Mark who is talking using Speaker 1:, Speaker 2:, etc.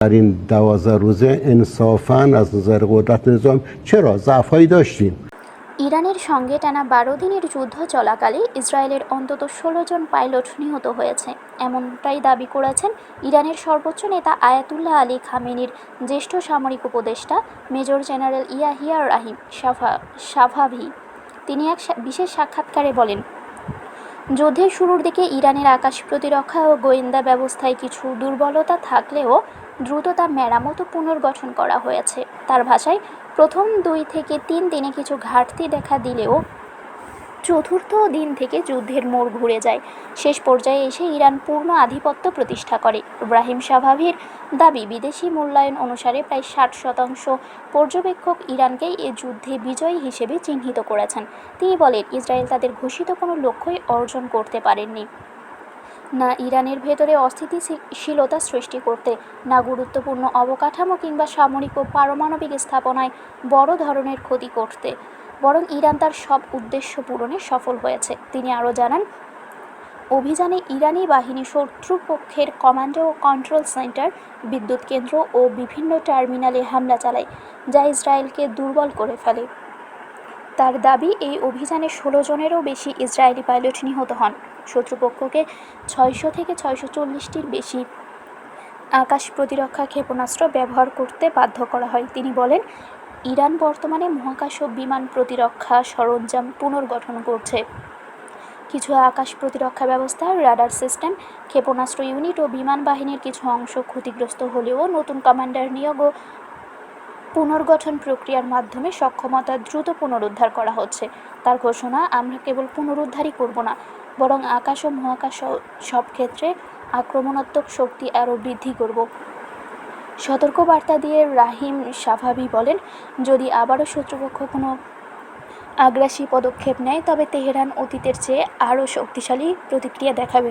Speaker 1: در این دوازده روزه انصافا از نظر قدرت نظام چرا ضعفهایی داشتیم
Speaker 2: ইরানের সঙ্গে টানা বারো দিনের যুদ্ধ চলাকালে ইসরায়েলের অন্তত ষোলো জন পাইলট নিহত হয়েছে এমনটাই দাবি করেছেন ইরানের সর্বোচ্চ নেতা আয়াতুল্লাহ আলী খামেনির জ্যেষ্ঠ সামরিক উপদেষ্টা major general Yahya Rahim Safa Safavi তিনি এক সা- বিশেষ সাক্ষাৎকারে বলেন যুদ্ধের শুরুর দিকে ইরানের আকাশ প্রতিরক্ষা ও গোয়েন্দা ব্যবস্থায় কিছু দুর্বলতা থাকলেও দ্রুত তা মেরামত পুনর্গঠন করা হয়েছে। তার ভাষায়, প্রথম দুই থেকে তিন দিনে কিছু ঘাটতি দেখা দিলেও চতুর্থ দিন থেকে যুদ্ধের মোড় ঘুরে যায়। শেষ পর্যায়ে এসে ইরান পূর্ণ আধিপত্য প্রতিষ্ঠা করে। ইব্রাহিম শাভাভির দাবি, বিদেশি মূল্যায়ন অনুসারে প্রায় ষাট শতাংশ পর্যবেক্ষক ইরানকেই এ যুদ্ধে বিজয়ী হিসেবে চিহ্নিত করেছেন। তিনি বলেন, ইসরায়েল তাদের ঘোষিত কোনো লক্ষ্যই অর্জন করতে পারেননি। না ইরানের ভেতরে অস্থিতিশীলতা সৃষ্টি করতে, না গুরুত্বপূর্ণ অবকাঠামো কিংবা সামরিক ও পারমাণবিক স্থাপনায় বড় ধরনের ক্ষতি করতে। বরং ইরান তার সব উদ্দেশ্য পূরণে সফল হয়েছে। তিনি আরও জানান, অভিযানে ইরানি বাহিনী শত্রুপক্ষের কমান্ডো ও কন্ট্রোল সেন্টার, বিদ্যুৎ কেন্দ্র ও বিভিন্ন টার্মিনালে হামলা চালায়, যা ইসরায়েলকে দুর্বল করে ফেলে। তার দাবি, এই অভিযানে ষোলো জনেরও বেশি ইসরায়েলি পাইলট নিহত হন। শত্রুপক্ষকে ছয়শো থেকে ছয়শো চল্লিশটির বেশি আকাশ প্রতিরক্ষা ক্ষেপণাস্ত্র ব্যবহার করতে বাধ্য করা হয়। তিনি বলেন ইরান বর্তমানে মহাকাশ ও বিমান প্রতিরক্ষা সরঞ্জাম পুনর্গঠন করছে। কিছু আকাশ প্রতিরক্ষা ব্যবস্থা, রাডার সিস্টেম, ক্ষেপণাস্ত্র ইউনিট ও বিমান বাহিনীর কিছু অংশ ক্ষতিগ্রস্ত হলেও নতুন কমান্ডার নিয়োগ ও পুনর্গঠন প্রক্রিয়ার মাধ্যমে সক্ষমতা দ্রুত পুনরুদ্ধার করা হচ্ছে। তার ঘোষণা, আমরা কেবল পুনরুদ্ধারই করব না, বরং আকাশ ও মহাকাশ সব ক্ষেত্রে আক্রমণাত্মক শক্তি আরও বৃদ্ধি করব। সতর্কবার্তা দিয়ে রাহিম সাভাবি বলেন, যদি আবারও শত্রুপক্ষ কোনো আগ্রাসী পদক্ষেপ নেয়, তবে তেহরান অতীতের চেয়ে আরও শক্তিশালী প্রতিক্রিয়া দেখাবে।